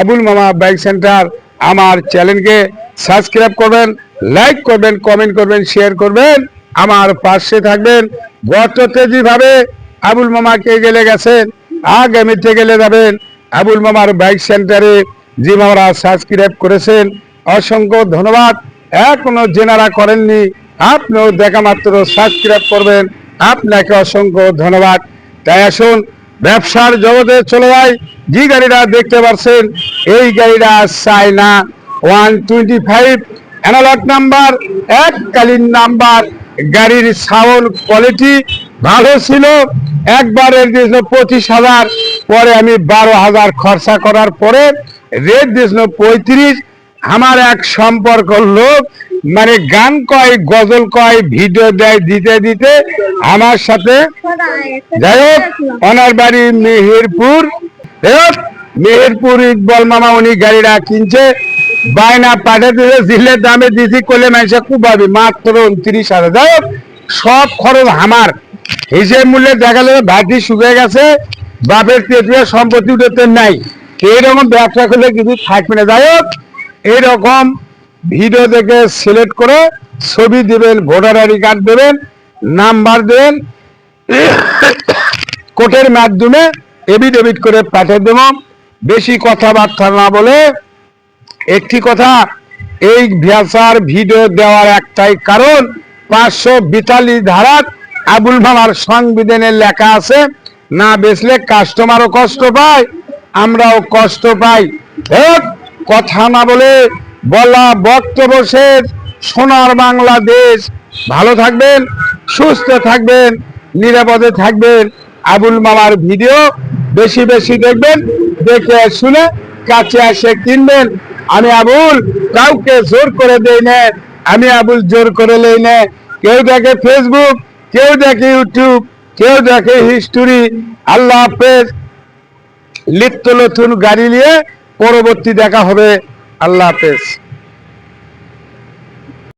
আবুল মামা bike centre আমার চ্যানেলকে সাবস্ক্রাইব করবেন, লাইক করবেন, কমেন্ট করবেন, শেয়ার করবেন। আমার পাশে থাকবেন গততে যেভাবে আবুল মামাকে গেলে গেছেন, আগামীতে গেলে যাবেন আবুল মামার বাইক সেন্টারে। যে মামারা সাবস্ক্রাইব করেছেন, অসংখ্য ধন্যবাদ। এখনও জেনারা করেননি, আপনিও দেখা মাত্র সাবস্ক্রাইব করবেন, আপনাকে অসংখ্য ধন্যবাদ। তাই আসুন, ব্যবসার জগতে চলে যায় যে গাড়িটা দেখতে পাচ্ছেন এই গাড়িটা China one twenty five analog number এককালীন নাম্বার গাড়ির সাউন্ড কোয়ালিটি ভালো ছিল। একবারের দিয়েছিল পঁচিশ হাজার, পরে আমি বারো হাজার খরচা করার পরে রেট দিয়েছিল পঁয়ত্রিশ। আমার এক সম্পর্ক লোক মানে গান কয়, গজল কয় ভিডিও দেয়, দিতে দিতে আমার সাথে, যাই হোক ওনার বাড়ি মেহেরপুর মেহেরপুর ইকবল মামা উনি গাড়িটা কিনছে, বায়না পাঠাতে জিলের দামে দিদি করলে মানুষে কুবাবি, মাত্র উনত্রিশ হাজার। যাই সব খরচ আমার। হিসেব মূল্যে দেখা যাবে ভাটি শুকিয়ে গেছে, বাপের তেতুয়া সম্পত্তি উঠতে নাই। এইরকম ব্যবসা করলে কিছু থাকবে না। যাই হোক, এইরকম ভিডিও দেখে সিলেক্ট করে ছবি দেবেন, ভোটার আইডি কার্ড দেবেন, নাম্বার দেবেন, কোর্টের মাধ্যমে এভিডেভিট করে পাঠিয়ে দেব। বেশি কথাবার্তা না বলে একটি কথা, এই ভাষার ভিডিও দেওয়ার একটাই কারণ, পাঁচশো বিতাল্লিশ ধারাত আবুল মামার সংবিধানে লেখা আছে, না বেচলে কাস্টমারও কষ্ট পায়, আমরাও কষ্ট পাই। কথা না বলে বলা বক্তব্য শেষ। সোনার বাংলাদেশ। ভালো থাকবেন, সুস্থ থাকবেন, নিরাপদে থাকবেন। আবুল মামার ভিডিও বেশি বেশি দেখবেন, দেখে শুনে কাছে এসে কিনবেন। আমি আবুল কাউকে জোর করে দেই না, আমি আবুল জোর করে লই না। কেউ দেখে ফেসবুক কেউ দেখে ইউটিউব কেউ দেখে হিস্টোরি আল্লাহ হাফেজ। লিপ্ত নতুন গাড়ি নিয়ে পরবর্তী দেখা হবে। আল্লাহ হাফেজ।